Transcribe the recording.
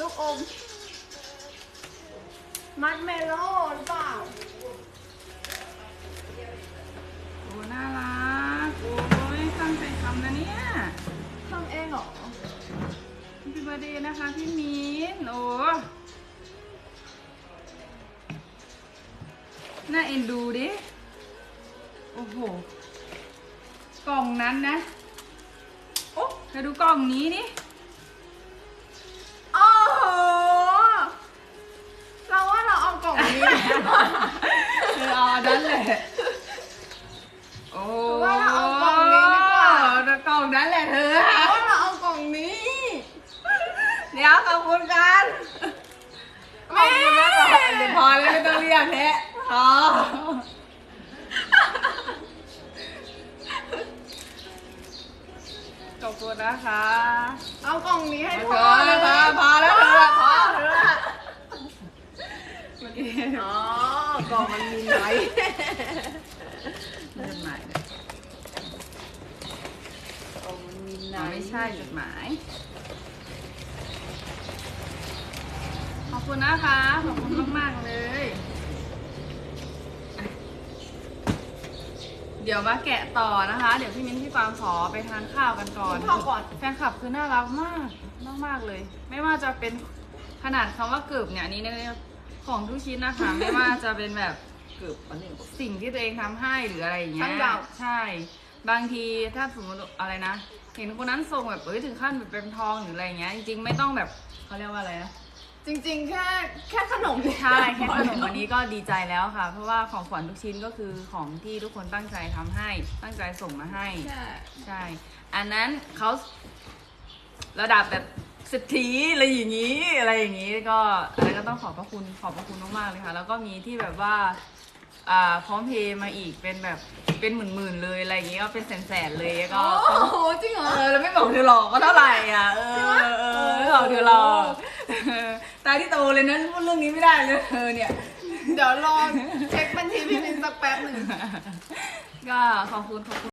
ลูกอม มัดเมโล่หรือเปล่าโอ้น่ารัก โอ้ยตั้งใจทำนะเนี่ย ทำเองเหรอพี่เบอร์เดย์นะคะพี่มีนโอ้น่าเอ็นดูดิ โอ้โห กล่องนั้นนะ โอ้เธอดูกล่องนี้นี่ อากล่องนั้นแหละเธอเราว่าเราเอากล่องนี้ เดี๋ยวขอบคุณกันขอบคุณนะก่อนเดี๋ยวพอแล้วไม่ต้องเรียกแท้พอขอบคุณนะคะ เอากล่องนี้ให้พพ่ออเลยพอพอแล้วเธอพอเธอเมื่อกี้อ๋อกล่องมันมีไหนจดหมายเนี่ย กล่องมันมีไหน อ๋อไม่ ใช่จดหมาย ขอบคุณนะคะ ขอบคุณมากๆเลย เดี๋ยวมาแกะต่อนะคะ เดี๋ยวพี่มิ้นพี่ฟางขอไปทานข้าวกันก่อนกินข้าวก่อน แฟนคลับคือน่ารักมากมาก มากๆเลย ไม่ว่าจะเป็นขนาดคำว่าเกือบเนี่ยอันนี้เนี่ยของทุกชิ้นนะคะ ไม่ว่าจะเป็นแบบ เกือบอันหนึ่งสิ่งที่ตัวเองทำให้หรืออะไรอย่างเงี้ช่างยดาวใช่ บางทีถ้าสมมติอะไรนะ เห็นคนนั้นส่งแบบเอ้ยถึงขั้นแบบเป็นทองหรืออะไรอย่างเงี้ยจริงๆไม่ต้องแบบเขาเรียกว่าอะไรนะจริงๆ แค่แค่ขนมใช่แค่ขนมวันนี้ก็ดีใจแล้วค่ะ เพราะว่าของขวัญทุกชิ้นก็คือของที่ทุกคนตั้งใจทำให้ ตั้งใจส่งมาให้ใช่ใช่ อันนั้นเขาระดับแบบเศรษฐีอะไรอย่างนี้ อะไรอย่างนี้ก็อะไรก็ต้องขอบพระคุณขอบพระคุณมากๆเลยค่ะ แล้วก็มีที่แบบว่า อ่าพร้อมเพย์มาอีกเป็นแบบเป็นหมื่นๆเลยอะไรอย่างนี้ก็เป็นแสนๆเลยก็ โอ้โหจริงเหรอ เออแล้วไม่บอกเธอหรอกก็เท่าไหร่อะเออเออไม่บอกเธอหรอกเออตาที่โตเลยนะพูดเรื่องนี้ไม่ได้เลยเธอเนี่ย เดี๋ยวรอเช็คบัญชีพี่มินสักแป๊บหนึ่ง ก็ขอบคุณขอบคุณ